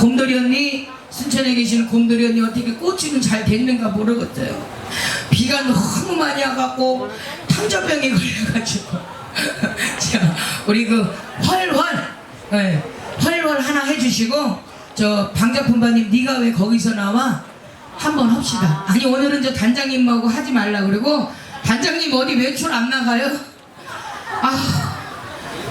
곰돌이 언니 순천에 계시는 곰돌이 언니 어떻게 꼬치는 잘 됐는가 모르겠어요. 비가 너무 많이 와갖고 탕자병이 걸려가지고 자 우리 그 활활 네, 활활 하나 해주시고 저 방자품바님 네가 왜 거기서 나와? 한번 합시다. 아니 오늘은 저 단장님하고 하지 말라 그러고 단장님 어디 외출 안 나가요? 아.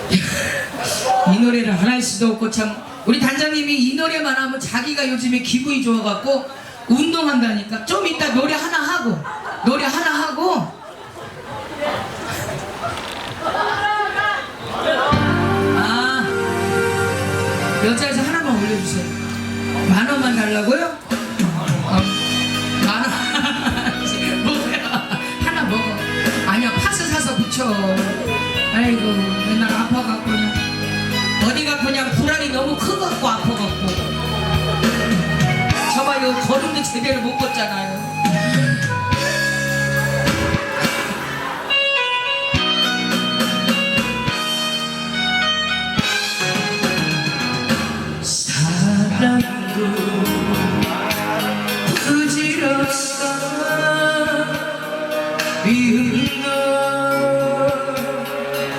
이 노래를 안 할 수도 없고 참 우리 단장님이 이 노래만 하면 자기가 요즘에 기분이 좋아갖고 운동한다니까 좀 이따 노래 하나 하고 노래 하나 하고 아 여자에서 하나만 올려주세요 만 원만 달라고요? 사랑도 부질없어. 미운 너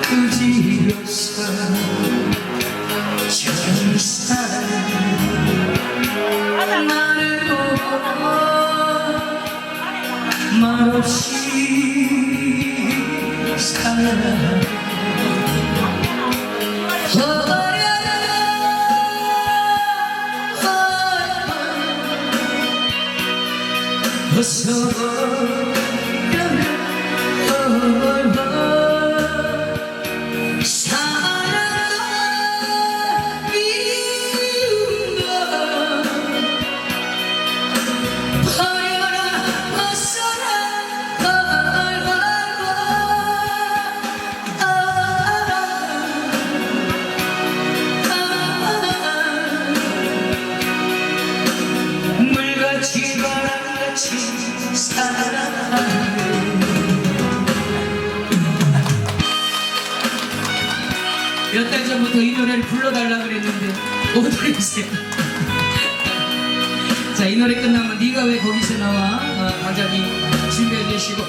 부질없어. 천사 나를 보고 말없이 사랑 Mısır'da 부르세요 자, 이 노래 끝나면 네가 왜 거기서 나와? 어, 강자님 준비해 주시고.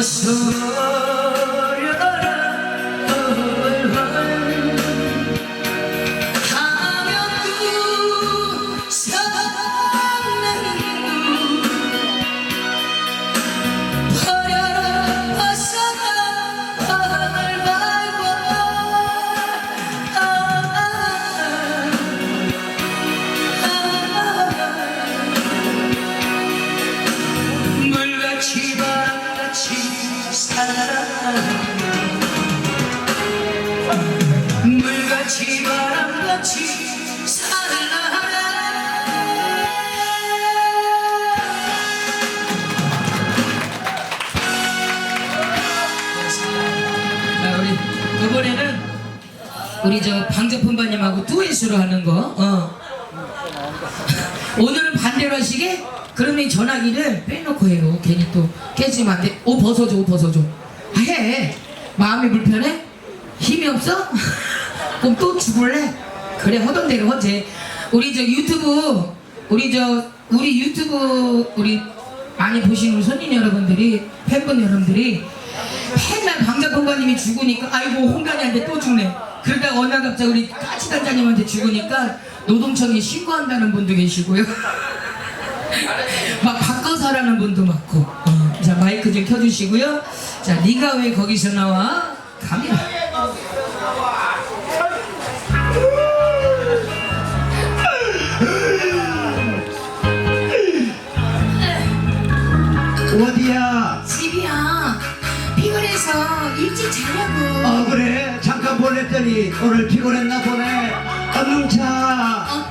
벗 이번에는 우리 저 방재품바님하고 듀엣으로 하는 거. 어. 오늘은 반대로 하시게? 그러면 이 전화기를 빼놓고 해요. 괜히 또 깨지면 안 돼. 옷 벗어줘, 옷 벗어줘. 아, 해. 마음이 불편해? 힘이 없어? 그럼 또 죽을래? 그래, 하던 대로 하지. 우리 저 유튜브, 우리 저, 우리 유튜브, 우리 많이 보시는 손님 여러분들이, 팬분 여러분들이 맨날 방자pon가님이 죽으니까 아이고 홍간이한테 또 죽네. 그러다가 어느 날 갑자기 우리 까치 단장님한테 죽으니까 노동청에 신고한다는 분도 계시고요. 막 바꿔서 하라는 분도 많고. 어, 자 마이크 좀 켜주시고요. 자 네가 왜 거기서 나와? 갑니 그래 잠깐 보냈더니 오늘 피곤했나 보네. 아, 얼른 자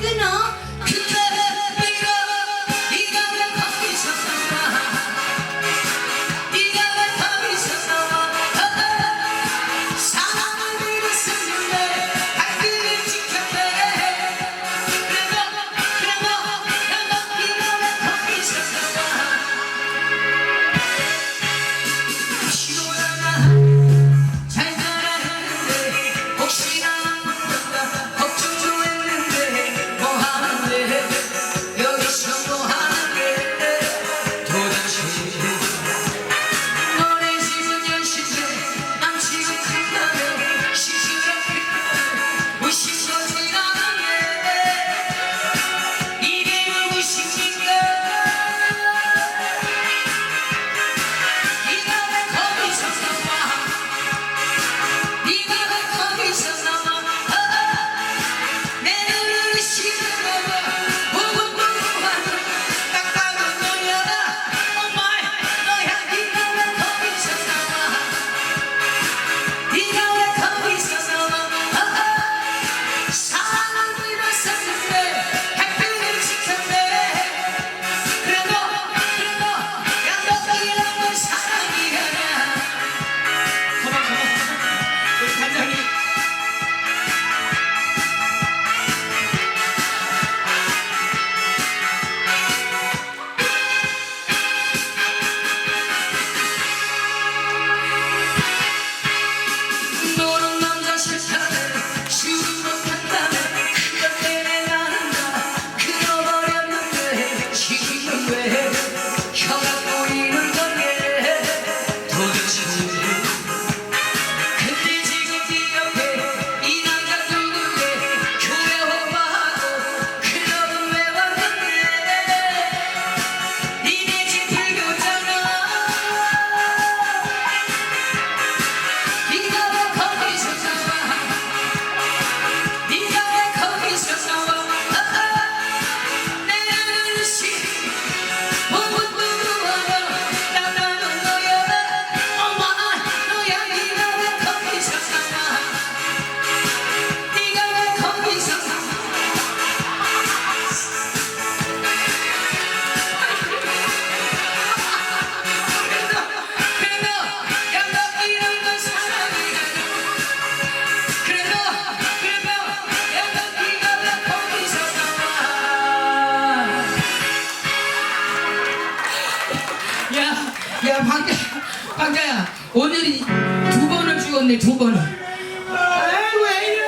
죽었네 두 번을 아이고 왜 이래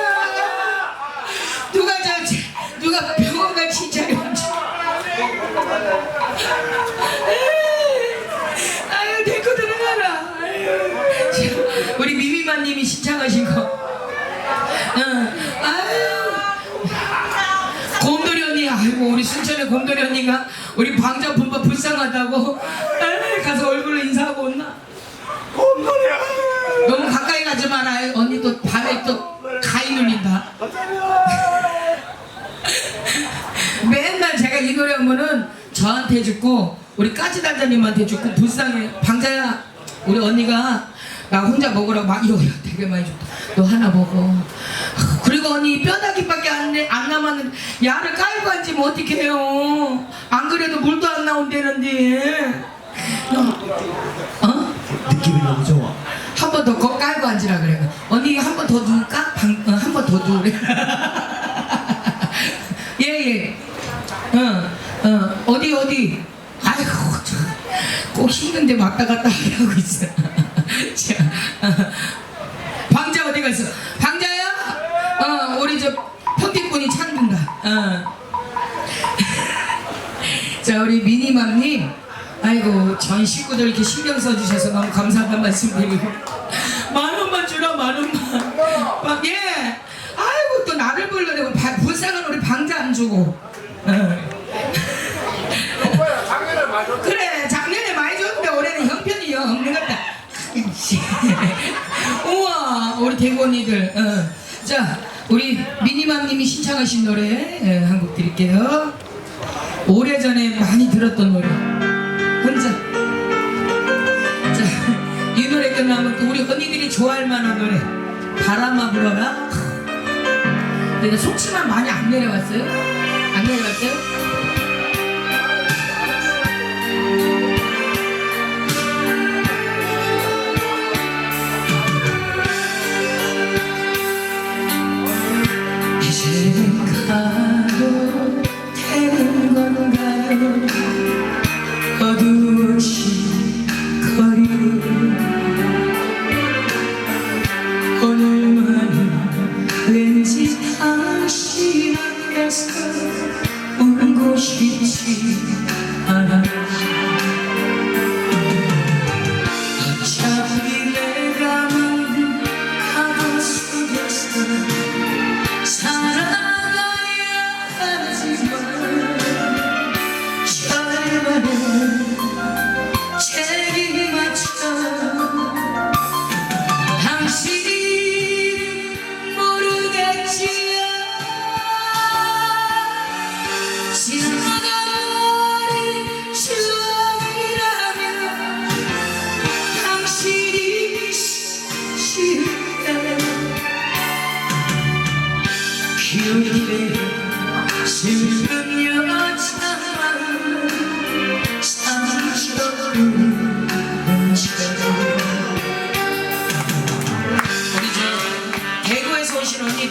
누가 저 지- 누가 병원 갈 진짜리 왔지. 아유 데리고 들어가라. 아유. 자, 우리 미미마님이 신청하신 거. 응. 아유. 곰돌이 언니 아이고 우리 순천의 곰돌이 언니가 우리 방자 분바 불쌍하다고 에이, 가서 얼굴로 인사하고 온나 곰돌이야 너무 가까이 가지 마라 언니 또 밤에 또 가위 눌린다 맨날 제가 이 노래 하면은 저한테 죽고 우리 까지달자님한테 죽고 불쌍해 방자야 우리 언니가 나 혼자 먹으라고 막 이거 야 되게 많이 줬다 너 하나 먹어 그리고 언니 뼈다귀밖에 안, 내- 안 남았는데 야를 깔고 앉으면 어떡해요 안 그래도 물도 안 나온다는데 어? 느낌이 너무 좋아 한 번 더 깔고 앉으라 그래. 언니 한 번 더 누울까? 방, 어, 한번 더 누우래. 예, 예. 어, 어, 어디, 어디? 아이고, 저, 꼭 힘든데 왔다 갔다 하고 있어. 방자 어디 갔어? 방자야? 어, 우리 저 평택분이 찾는다. 어. 자 우리 미니맘님 아이고 전 식구들 이렇게 신경 써주셔서 너무 감사하다는 말씀 드리고 만 원만 주라 만 원만 막, 예 아이고 또 나를 불러내고 바- 불쌍한 우리 방자 안 주고 어. 그래 작년에 많이 줬는데 올해는 형편이 영 없는 것 같다 이 씨. 우와 우리 대구 언니들 어. 자 우리 미니맘님이 신청하신 노래 예, 한곡 드릴게요 오래전에 많이 들었던 노래 혼자 자 이 노래 끝나면 또 우리 언니들이 좋아할 만한 노래 바람아 불어라 근데 속치만 많이 안 내려갔어요? 안 내려갔어요?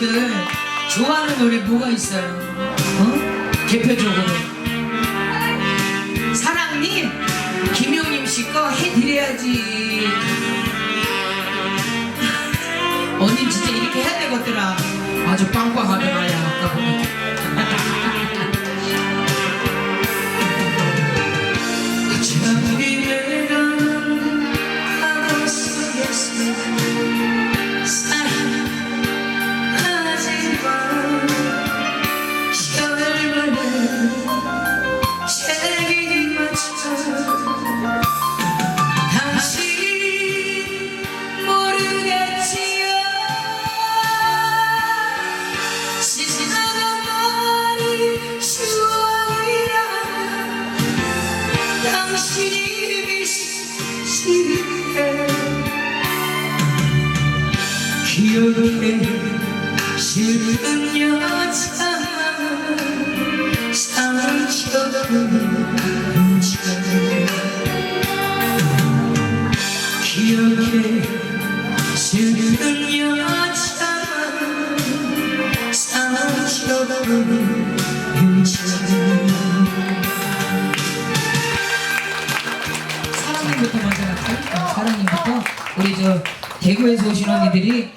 언니들 좋아하는 노래 뭐가 있어요? 어? 대표적으로 사랑님 김용림 씨거 해드려야지 언니 진짜 이렇게 해야 되겠더라 아주 빵빵하더라 사랑님부터 먼저 갈까요? 어, 사랑님부터 우리 저 대구에서 오신 언니들이